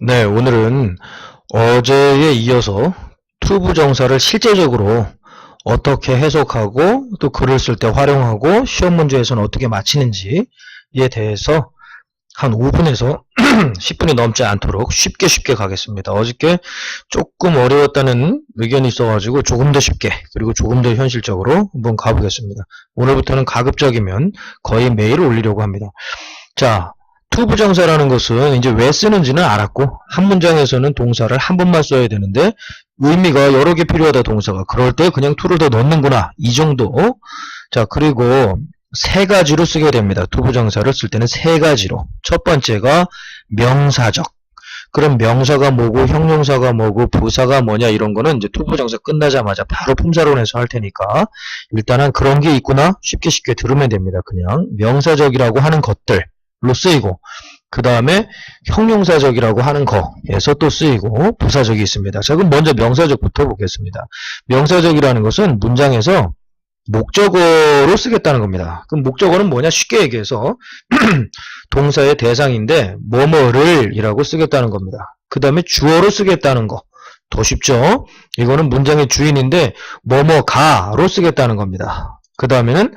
네, 오늘은 어제에 이어서 투부 정사를 실제적으로 어떻게 해석하고 또 글을 쓸 때 활용하고 시험 문제에서는 어떻게 맞히는지에 대해서 한 5분에서 10분이 넘지 않도록 쉽게 쉽게 가겠습니다. 어저께 조금 어려웠다는 의견이 있어가지고 조금 더 쉽게 그리고 조금 더 현실적으로 한번 가보겠습니다. 오늘부터는 가급적이면 거의 매일 올리려고 합니다. 자, 투부정사라는 것은 이제 왜 쓰는지는 알았고 한 문장에서는 동사를 한 번만 써야 되는데 의미가 여러 개 필요하다 동사가. 그럴 때 그냥 투를 더 넣는구나. 이 정도. 자 그리고 세 가지로 쓰게 됩니다. 투부정사를 쓸 때는 세 가지로. 첫 번째가 명사적. 그럼 명사가 뭐고 형용사가 뭐고 부사가 뭐냐 이런 거는 이제 투부정사 끝나자마자 바로 품사론에서 할 테니까 일단은 그런 게 있구나. 쉽게 쉽게 들으면 됩니다 그냥. 명사적이라고 하는 것들 로 쓰이고 그 다음에 형용사적이라고 하는 거에서 또 쓰이고 부사적이 있습니다. 자 그럼 먼저 명사적부터 보겠습니다. 명사적이라는 것은 문장에서 목적어로 쓰겠다는 겁니다. 그럼 목적어는 뭐냐? 쉽게 얘기해서 동사의 대상인데 뭐뭐를 이라고 쓰겠다는 겁니다. 그 다음에 주어로 쓰겠다는 거. 더 쉽죠? 이거는 문장의 주인인데 뭐뭐가로 쓰겠다는 겁니다. 그 다음에는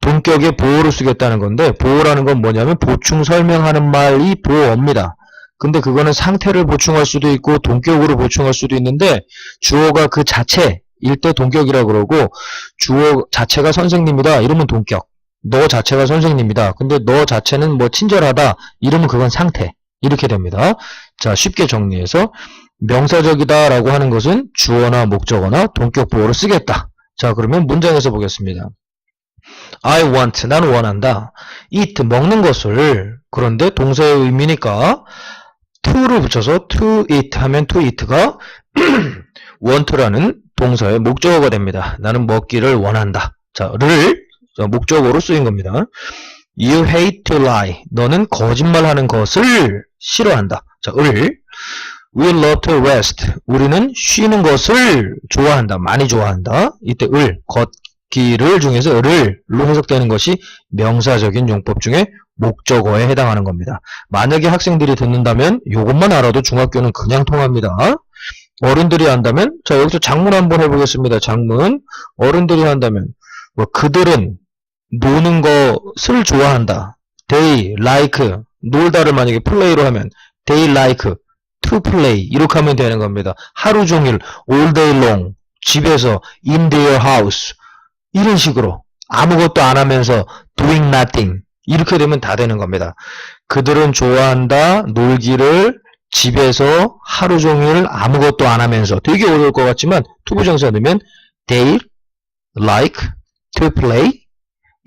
동격의 보호로 쓰겠다는 건데 보호라는 건 뭐냐면 보충 설명하는 말이 보호입니다. 근데 그거는 상태를 보충할 수도 있고 동격으로 보충할 수도 있는데 주어가 그 자체일 때 동격이라고 그러고 주어 자체가 선생님이다 이러면 동격 너 자체가 선생님이다 근데 너 자체는 뭐 친절하다 이러면 그건 상태 이렇게 됩니다. 자 쉽게 정리해서 명사적이다 라고 하는 것은 주어나 목적어나 동격 보호를 쓰겠다. 자 그러면 문장에서 보겠습니다. I want, 나는 원한다. eat, 먹는 것을. 그런데 동사의 의미니까 to를 붙여서 to eat 하면 to eat가 want라는 동사의 목적어가 됩니다. 나는 먹기를 원한다. 자, 를 목적어로 쓰인 겁니다. You hate to lie. 너는 거짓말하는 것을 싫어한다. 자, 을. We love to rest. 우리는 쉬는 것을 좋아한다. 많이 좋아한다. 이때 을, 것, 기를 중에서 을로 해석되는 것이 명사적인 용법 중에 목적어에 해당하는 겁니다. 만약에 학생들이 듣는다면 이것만 알아도 중학교는 그냥 통합니다. 어른들이 한다면 자 여기서 장문 한번 해보겠습니다. 장문 어른들이 한다면 뭐 그들은 노는 것을 좋아한다. They like 놀다를 만약에 플레이로 하면 they like to play 이렇게 하면 되는 겁니다. 하루 종일 all day long 집에서 in their house 이런 식으로 아무것도 안 하면서 doing nothing 이렇게 되면 다 되는 겁니다. 그들은 좋아한다 놀기를 집에서 하루 종일 아무것도 안 하면서 되게 어려울 것 같지만 투부정사 넣으면 they like to play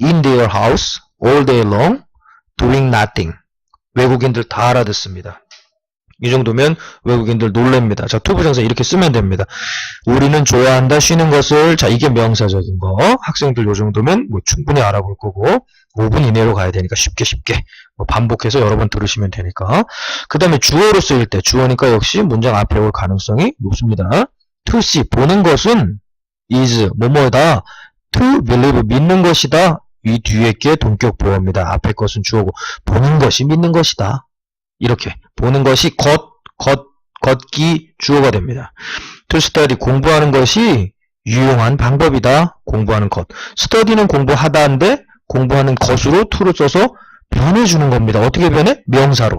in their house all day long doing nothing 외국인들 다 알아듣습니다. 이 정도면 외국인들 놀랍니다. 자, 투부정사 이렇게 쓰면 됩니다. 우리는 좋아한다, 쉬는 것을. 자, 이게 명사적인 거. 학생들 요 정도면 뭐 충분히 알아볼 거고, 5분 이내로 가야 되니까 쉽게 쉽게 뭐 반복해서 여러 번 들으시면 되니까. 그 다음에 주어로 쓰일 때, 주어니까 역시 문장 앞에 올 가능성이 높습니다. to see, 보는 것은 is, 뭐뭐다. to believe, 믿는 것이다. 이 뒤에 게 동격 보어입니다. 앞에 것은 주어고, 보는 것이 믿는 것이다. 이렇게 보는 것이 걷, 걷, 걷기 주어가 됩니다. to study 공부하는 것이 유용한 방법이다. 공부하는 것. study는 공부하다인데 공부하는 것으로 to를 써서 변해주는 겁니다. 어떻게 변해? 명사로.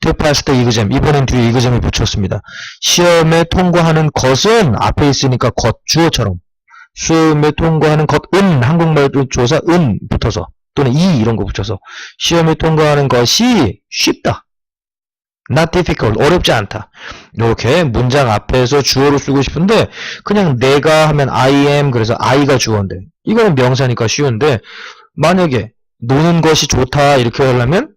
to pass the. 이번엔 뒤에 exam을 붙였습니다. 시험에 통과하는 것은 앞에 있으니까 것, 주어처럼. 시험에 통과하는 것은 한국말 조사 은 붙어서 또는 이 이런 거 붙여서 시험에 통과하는 것이 쉽다. not difficult. 어렵지 않다. 이렇게 문장 앞에서 주어로 쓰고 싶은데 그냥 내가 하면 I am 그래서 I가 주어인데 이거는 명사니까 쉬운데 만약에 노는 것이 좋다 이렇게 하려면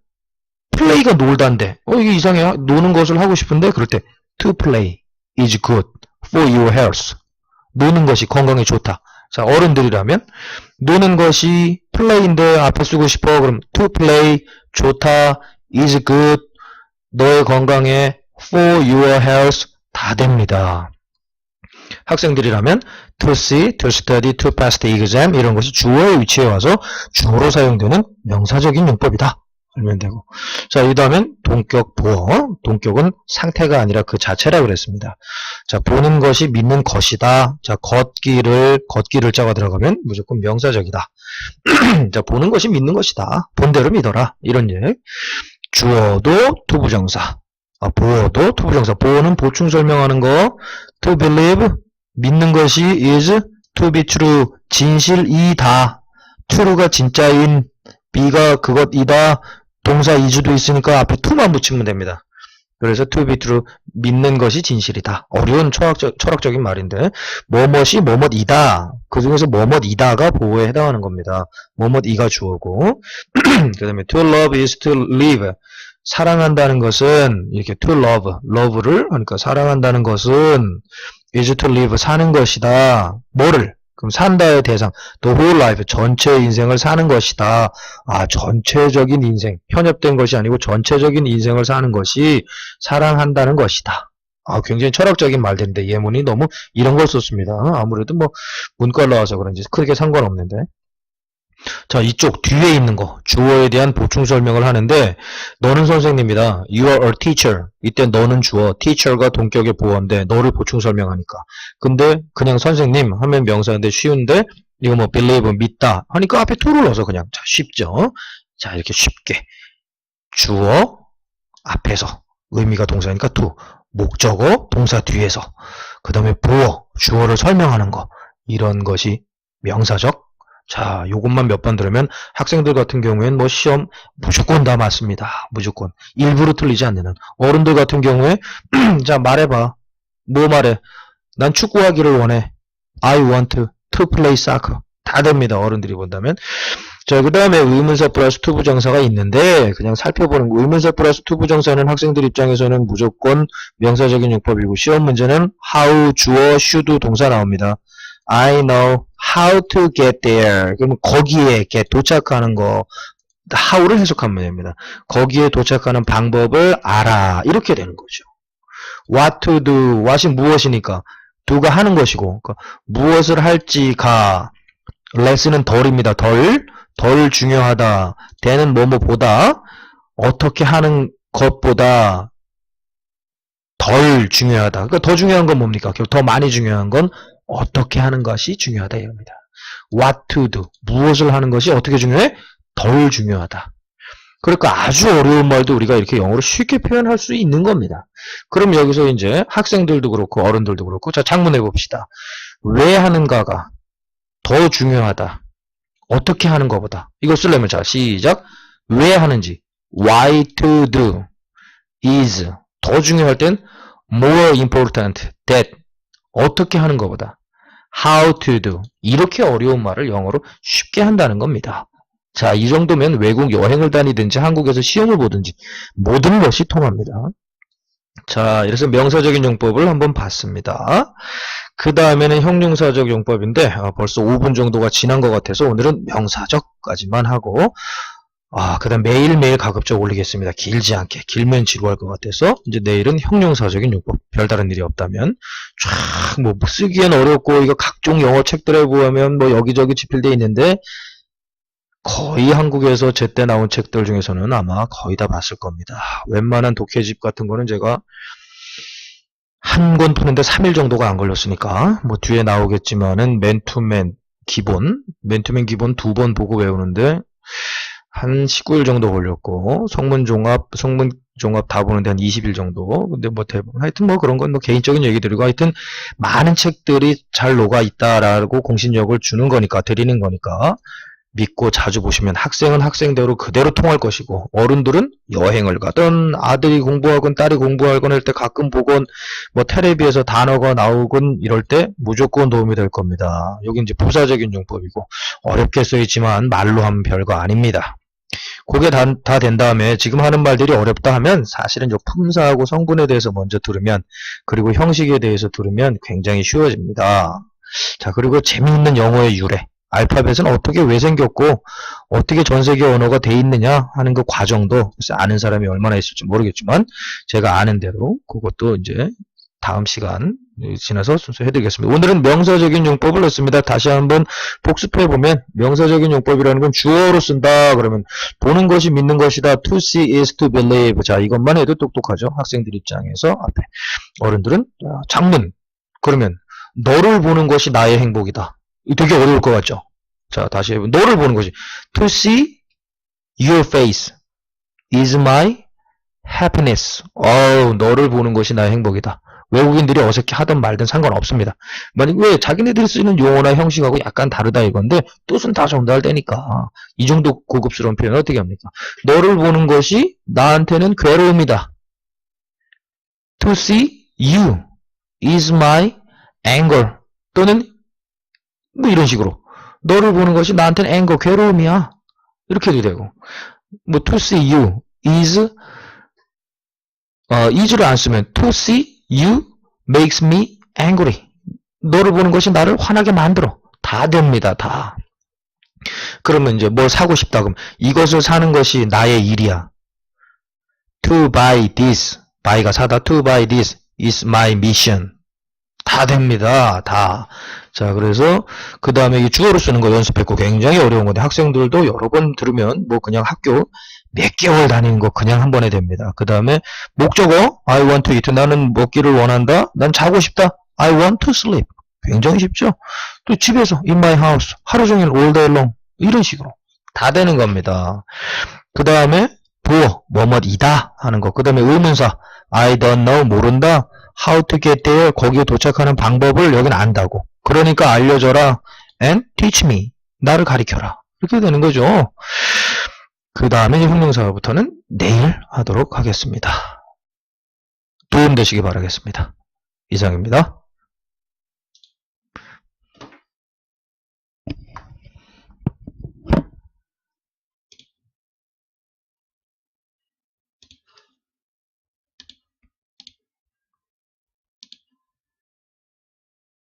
플레이가 놀다인데 어 이게 이상해 노는 것을 하고 싶은데 그럴 때 to play is good for your health 노는 것이 건강에 좋다. 자, 어른들이라면 노는 것이 play인데 앞에 쓰고 싶어. 그럼 to play 좋다 is good 너의 건강에 for your health 다 됩니다. 학생들이라면 to see, to study, to pass the exam 이런 것이 주어의 위치에 와서 주어로 사용되는 명사적인 용법이다. 알면 되고. 자, 이 다음엔 동격 보어. 동격은 상태가 아니라 그 자체라 그랬습니다. 자, 보는 것이 믿는 것이다. 자, 걷기를, 걷기를 자가 들어가면 무조건 명사적이다. 자, 보는 것이 믿는 것이다. 본대로 믿어라. 이런 얘기. 주어도 투부정사. 아, 보어도 투부정사. 보어는 보충 설명하는 거. to believe. 믿는 것이 is to be true. 진실이다. true가 진짜인. be가 그것이다. 동사 is도 있으니까 앞에 to만 붙이면 됩니다. 그래서 to be true. 믿는 것이 진실이다. 어려운 철학적, 철학적인 말인데, 뭐뭇이 뭐뭇이다. 그 중에서 뭐뭇이다가 보호에 해당하는 겁니다. 뭐뭇이가 주어고, 그 다음에 to love is to live. 사랑한다는 것은, 이렇게 to love, love를, 그러니까 사랑한다는 것은 is to live, 사는 것이다. 뭐를? 그럼 산다의 대상, the whole life, 전체 인생을 사는 것이다. 아, 전체적인 인생, 편협된 것이 아니고 전체적인 인생을 사는 것이 사랑한다는 것이다. 아, 굉장히 철학적인 말들인데 예문이 너무 이런 걸 썼습니다. 아무래도 뭐 문과 나와서 그런지 크게 상관없는데. 자, 이쪽 뒤에 있는 거 주어에 대한 보충 설명을 하는데 너는 선생님이다. You are a teacher. 이때 너는 주어, teacher가 동격의 보어인데 너를 보충 설명하니까. 근데 그냥 선생님 하면 명사인데 쉬운데 이거 뭐 believe 믿다 하니까 앞에 to를 넣어서 그냥 자, 쉽죠. 자, 이렇게 쉽게 주어 앞에서 의미가 동사니까 to 목적어 동사 뒤에서 그 다음에 보어 주어를 설명하는 거 이런 것이 명사적 자 요것만 몇 번 들으면 학생들 같은 경우에는 뭐 시험 무조건 다 맞습니다. 무조건. 일부러 틀리지 않는 한. 어른들 같은 경우에 자 말해봐. 뭐 말해? 난 축구하기를 원해. I want to play soccer. 다 됩니다 어른들이 본다면. 자, 그 다음에 의문사 플러스 투부정사가 있는데, 그냥 살펴보는 거. 의문사 플러스 투부정사는 학생들 입장에서는 무조건 명사적인 용법이고, 시험 문제는 how, 주어, should 동사 나옵니다. I know how to get there. 그러면 거기에 get, 도착하는 거, how를 해석하면 됩니다. 거기에 도착하는 방법을 알아. 이렇게 되는 거죠. what to do, what이 무엇이니까, do가 하는 것이고, 그러니까 무엇을 할지가, less는 덜입니다. 덜. 덜 중요하다. 대는 뭐뭐보다 어떻게 하는 것보다 덜 중요하다. 그러니까 더 중요한 건 뭡니까? 더 많이 중요한 건 어떻게 하는 것이 중요하다 이겁니다. What to do. 무엇을 하는 것이 어떻게 중요해? 덜 중요하다. 그러니까 아주 어려운 말도 우리가 이렇게 영어로 쉽게 표현할 수 있는 겁니다. 그럼 여기서 이제 학생들도 그렇고 어른들도 그렇고 자 창문해 봅시다. 왜 하는가가 더 중요하다. 어떻게 하는 것보다 이거 쓰려면 자 시작 왜 하는지 why to do is 더 중요할 땐 more important that 어떻게 하는 것보다 how to do 이렇게 어려운 말을 영어로 쉽게 한다는 겁니다. 자, 이 정도면 외국 여행을 다니든지 한국에서 시험을 보든지 모든 것이 통합니다. 자, 이래서 명사적인 용법을 한번 봤습니다. 그 다음에는 형용사적 용법인데 아, 벌써 5분 정도가 지난 것 같아서 오늘은 명사적까지만 하고 아, 그 다음 매일매일 가급적 올리겠습니다. 길지 않게. 길면 지루할 것 같아서 이제 내일은 형용사적인 용법. 별다른 일이 없다면 쫙 뭐 쓰기엔 어렵고 이거 각종 영어 책들에 보면 뭐 여기저기 집필돼 있는데 거의 한국에서 제때 나온 책들 중에서는 아마 거의 다 봤을 겁니다. 웬만한 독해집 같은 거는 제가 한 권 푸는데 3일 정도가 안 걸렸으니까 뭐 뒤에 나오겠지만은 맨투맨 기본 맨투맨 기본 두 번 보고 외우는데 한 19일 정도 걸렸고 성문 종합 성문 종합 다 보는데 한 20일 정도 근데 뭐 대부분 하여튼 뭐 그런 건 뭐 개인적인 얘기들이고 하여튼 많은 책들이 잘 녹아 있다라고 공신력을 주는 거니까 드리는 거니까 믿고 자주 보시면 학생은 학생대로 그대로 통할 것이고 어른들은 여행을 가든 아들이 공부하건 딸이 공부하건 할 때 가끔 보건 뭐 텔레비에서 단어가 나오건 이럴 때 무조건 도움이 될 겁니다. 여기 이제 부사적인 용법이고 어렵게 써있지만 말로 하면 별거 아닙니다. 그게 다, 다 된 다음에 지금 하는 말들이 어렵다 하면 사실은 요 품사하고 성분에 대해서 먼저 들으면 그리고 형식에 대해서 들으면 굉장히 쉬워집니다. 자 그리고 재미있는 영어의 유래 알파벳은 어떻게 왜 생겼고 어떻게 전 세계 언어가 돼 있느냐 하는 그 과정도 아는 사람이 얼마나 있을지 모르겠지만 제가 아는 대로 그것도 이제 다음 시간 지나서 순서 해드리겠습니다. 오늘은 명사적인 용법을 했습니다. 다시 한번 복습해보면 명사적인 용법이라는 건 주어로 쓴다. 그러면 보는 것이 믿는 것이다. To see is to believe. 자, 이것만 해도 똑똑하죠. 학생들 입장에서 앞에. 어른들은 어, 장문. 그러면 너를 보는 것이 나의 행복이다. 이 되게 어려울 것 같죠? 자, 다시 해보면 너를 보는 것이 To see your face is my happiness. 어우, 너를 보는 것이 나의 행복이다. 외국인들이 어색해 하든 말든 상관없습니다. 만약 왜 자기네들이 쓰는 용어나 형식하고 약간 다르다 이건데 뜻은 다 전달되니까 이 정도 고급스러운 표현 어떻게 합니까? 너를 보는 것이 나한테는 괴로움이다. To see you is my anger 또는 뭐 이런 식으로 너를 보는 것이 나한테는 anger 괴로움이야. 이렇게 해도 되고 뭐 to see you is 어, is를 안 쓰면 to see you makes me angry. 너를 보는 것이 나를 화나게 만들어. 다 됩니다. 다. 그러면 이제 뭘 사고 싶다 그럼 이것을 사는 것이 나의 일이야. To buy this. buy가 사다. To buy this is my mission. 다 됩니다. 다. 자, 그래서 그 다음에 이 주어로 쓰는 거 연습했고 굉장히 어려운 건데 학생들도 여러 번 들으면 뭐 그냥 학교 몇 개월 다니는 거 그냥 한 번에 됩니다. 그 다음에 목적어 I want to eat 나는 먹기를 원한다. 난 자고 싶다. I want to sleep. 굉장히 쉽죠? 또 집에서 in my house 하루 종일 all day long 이런 식으로 다 되는 겁니다. 그 다음에 보어 뭐뭐이다 하는 거. 그 다음에 의문사 I don't know 모른다. How to get there 거기에 도착하는 방법을 여긴 안다고. 그러니까 알려줘라. And teach me 나를 가리켜라. 이렇게 되는 거죠. 그 다음에 형용사부터는 내일 하도록 하겠습니다. 도움 되시기 바라겠습니다. 이상입니다.